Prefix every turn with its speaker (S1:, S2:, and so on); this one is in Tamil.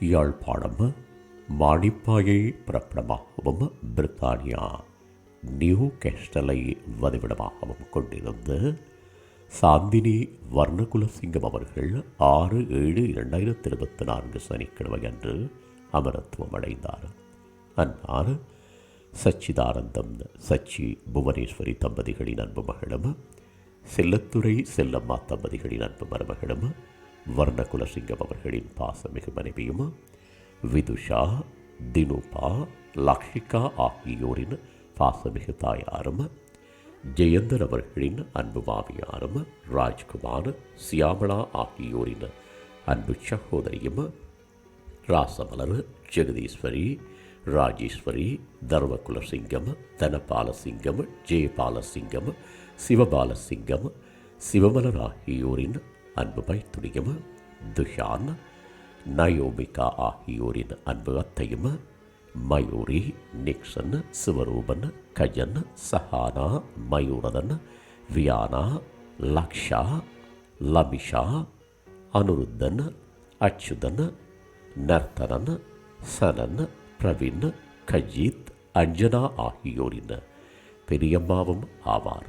S1: யாழ்ப்பாணம் மாணிப்பாயை பிரபலமாகவும் பிரித்தானியா நியூ கேஸ்டலை வதிவிடமாகவும் கொண்டிருந்து சாந்தினி வர்ணகுலசிங்கம் அவர்கள் ஆறு ஏழு இரண்டாயிரத்தி இருபத்தி நான்கு சனிக்கிழமை அன்று அமரத்துவம் அடைந்தார் அன்னார் சச்சிதானந்தம் சச்சி புவனேஸ்வரி தம்பதிகளின் அன்பு மகளும் செல்லத்துறை செல்லம்மா தம்பதிகளின் அன்பு மருமகளும் வர்ண குலசிங்கம் அவர்களின் பாசமிகு மனைவியும் விதுஷா தினுபா லக்ஷிகா ஆகியோரின் பாசமிகு தாயாரும்? ஜெயந்தன் அவர்களின் அன்பு மாமியாரும்? ராஜ்குமார் சியாமளா ஆகியோரின் அன்பு சகோதரியும்? ராசமலர் ஜெகதீஸ்வரி ராஜேஸ்வரி தர்மகுலசிங்கம் தனபாலசிங்கம் ஜெயபாலசிங்கம் சிவபாலசிங்கம் சிவமலர் ஆகியோரின் அன்பு மைத்துணியும் துஷான் நயோமிகா ஆகியோரின் அன்பு அத்தையும் மயூரி நிக்சன் சிவரூபன் கஜன் சஹானா மயூரதன் வியானா லக்ஷா லமிஷா அனுருத்தன் அச்சுதன் நர்த்தனன் சனன் பிரவீன் கஜித் அஞ்சனா ஆகியோரின் பெரியம்மாவும் ஆவார்.